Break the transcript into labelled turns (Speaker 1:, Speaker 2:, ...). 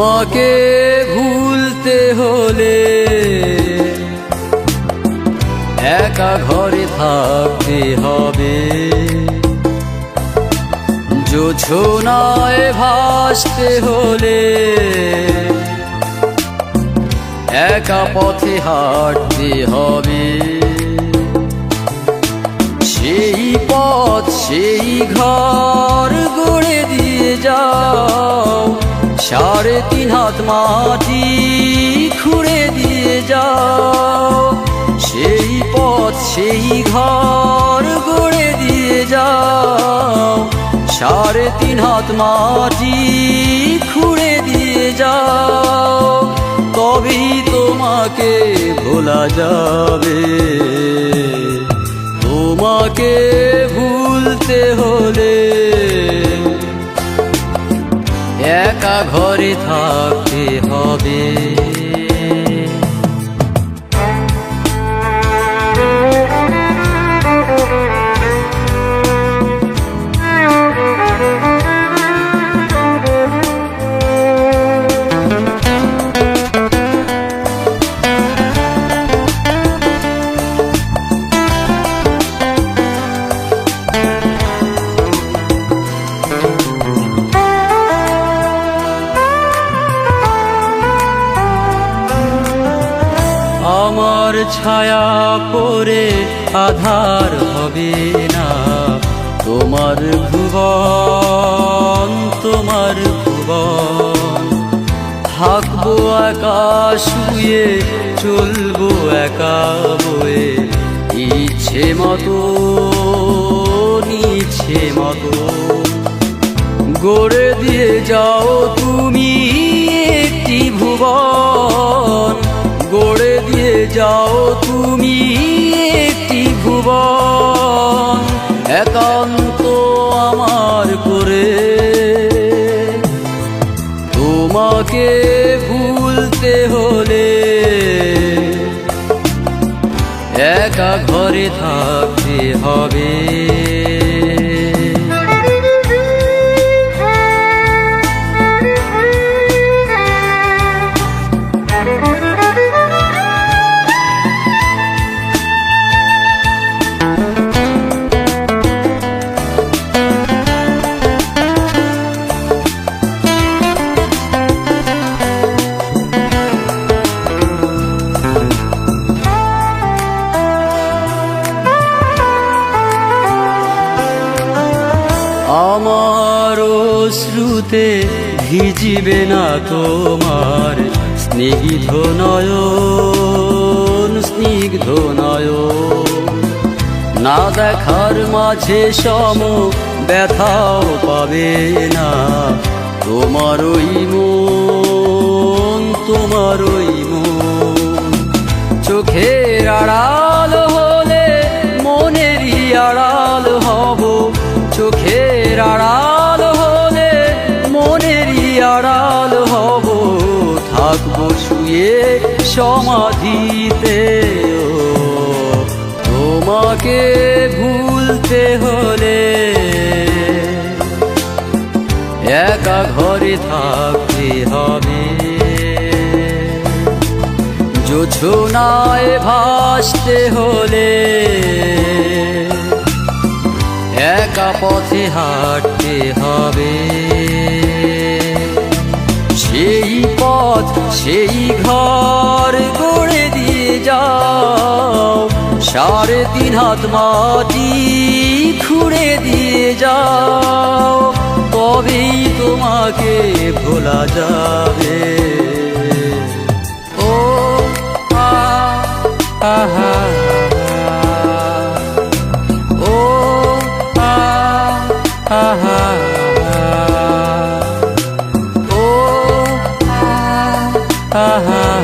Speaker 1: তোমাকে ভুলতে হলে একা ঘরে থাকতে হবে। যোছনায় ভাসতে হলে একা পথে হাঁটতে হবে। সেই পথ, সেই ঘর গড়ে দিয়ে যাও। সাড়ে তিন হাত মাটি খুঁড়ে দিয়ে যাও। সেই পথ, সেই ঘর গড়ে দিয়ে যাও। সাড়ে তিন হাত মাটি খুঁড়ে দিয়ে যাও। তবেই তোমাকে ভোলা যাবে। তোমাকে ভুলতে হলে একা ঘরে থাকতে হবে। ছায়া পরে আধার হবে না। তোমার ভুবন তোমার ভুবন। থাকব একা, শুয়ে চলবো একা বয়ে। ইচ্ছে মতো ইচ্ছে মতো। গড়ে দিয়ে যাও তুমি একটি ভুবন। যাও তুমি একটি ভুবন একান্ত আমার করে। তোমাকে ভুলতে হলে একা ঘরে থাকতে হবে। আমার শ্রুতে ভিজিবে না তোমার স্নিগ্ধ নয়ন স্নিগ্ধ নয়ন। না দেখার মাঝে সম ব্যথাও পাবে না। তোমার ওই মন, তোমার ওই মন। চোখের আড়াল থাকব শুয়ে সমাধিতে। তোমাকে ভুলতে হলে একা ঘরে থাকতে হবে। যোছনায় ভাসতে হলে একা পথে হাঁটতে হবে। সেই ঘর গড়ে দিয়ে যাও। সাড়ে তিন হাত মাটি খুঁড়ে দিয়ে যাও। তবেই তোমাকে ভোলা যাবে। ও আহা ও আ আহা